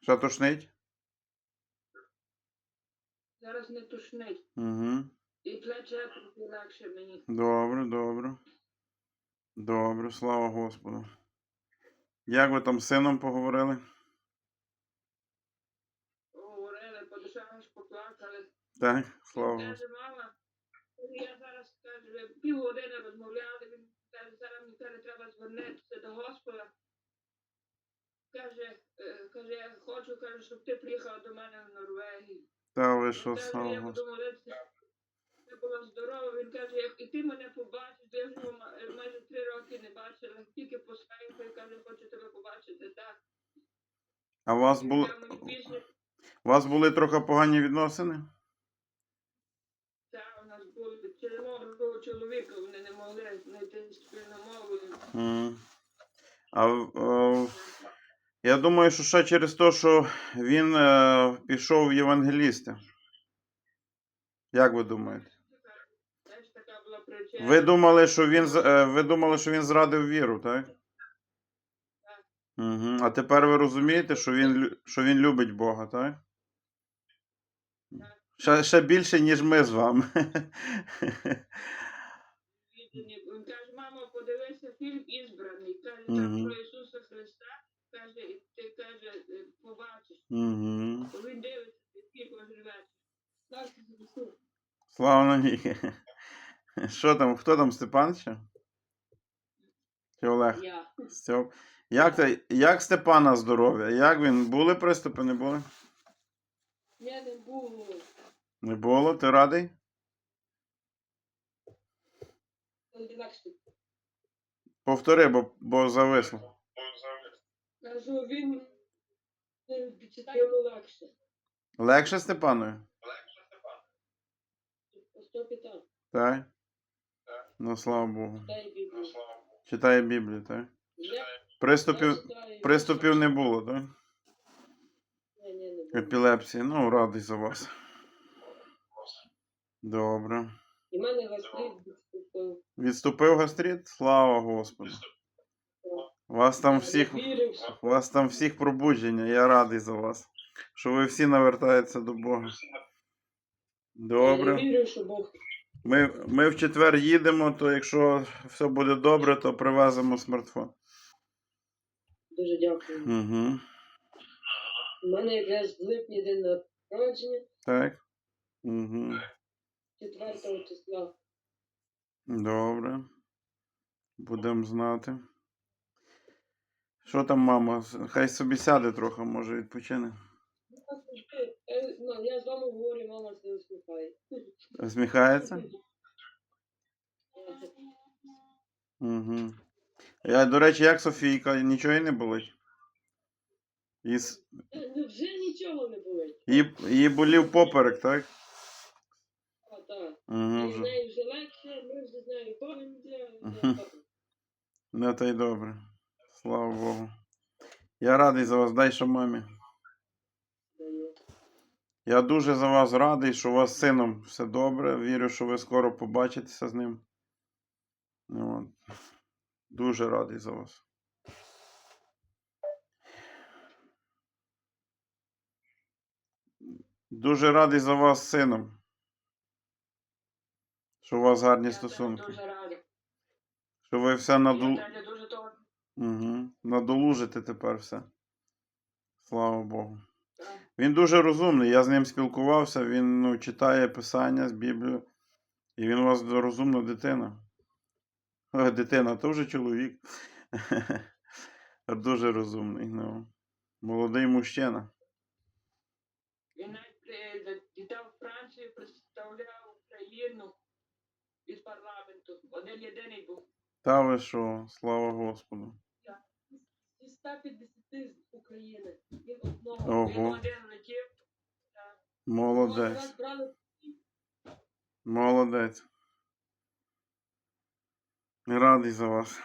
Що тошнить? Зараз не тушнить. Угу. І плече легше мені. Добре, добре. Добре, слава Господу. Як ви там з сином поговорили? Говорили, по душах поплакали. Так, слава. Каже, мама, я зараз каже, півгодини розмовляли, він каже, зараз мені треба звернутися до Господа. Каже, е, каже, я хочу, каже, щоб ти приїхав до мене в Норвегію. Та ви що, Каже, я молитися. Я була здорова, він каже, як і ти мене побачиш, я його е, майже три роки не бачила, тільки по скайпу, і каже, хочу тебе побачити, так. А у вас були, у вас були трохи погані відносини? та, у нас були через мого чоловіка, вони не могли знайти спільну мову. А я думаю, що ще через те, що він е, пішов в євангелісти. Як ви думаєте? Ви думали, що він е, ви думали, що він зрадив віру, так? Угу. А тепер ви розумієте, що він, що він любить Бога, так? Ще, ще більше, ніж ми з вами. Він каже, мамо, подивися фільм «Ізбраний». Каже, там про Ісуса Христа. Каже, і ти каже, е, побачиш. Угу. Скільки живе. Так, Слава навіки. Що там, хто там Степан ще? Чи Олег? Я. Стьоп. Як, та, як Степана здоров'я? Як він? Були приступи, не були? Я не було. Не було? Ти радий? Повтори, бо, бо зависло. Кажу, він читає легше. Легше? Сто питань. Так? Ну, слава Богу. Читає Біблію. Читає Біблію, так? Приступів, приступів не було, так? Ні, ні, не було. Епілепсії. Ну, радий за вас. Добре. І мене гастрит відступив. Відступив гастрит? Слава Господу. У вас там всіх, у вас там всіх пробудження. Я радий за вас. Що ви всі навертаєтеся до Бога. Добре. Ми, ми в четвер їдемо, то якщо все буде добре, то привеземо смартфон. дуже дякую. Угу. У мене якраз в липні день народження, Так. Угу. 4 числа. Добре. Будемо знати. Що там, мама? Хай собі сяде трохи, може відпочине. Ну. Е, ну, Я з вами говорю, мама це усміхає. Зміхається? Угу. Я, до речі, як Софійка, нічого їй не болить. Її, Ну, вже нічого не болить. її, її болів поперек, так? А, так. Угу, І з нею вже легше, ми вже з нею боремося. Ну, та й добре. Слава Богу. Я радий за вас, дай що мамі. Я дуже за вас радий, що у вас з сином все добре. Вірю, що ви скоро побачитеся з ним. Ну, от. Дуже радий за вас. Дуже радий за вас з сином. Що у вас гарні Я стосунки. дуже рада. Що ви все наду... угу. надолужите тепер все. Слава Богу. Він дуже розумний. Я з ним спілкувався, він ну, читає писання з Біблії. І він у вас розумна дитина. О, дитина, то вже чоловік. Дуже розумний. Ну. Молодий мужчина. Він навіть літав в Францію, представляв Україну із парламенту. Один єдиний. Та ви що, слава Господу. Зі 150 з України. Він одного. Ого. Молодець. Молодець. Радий за вас.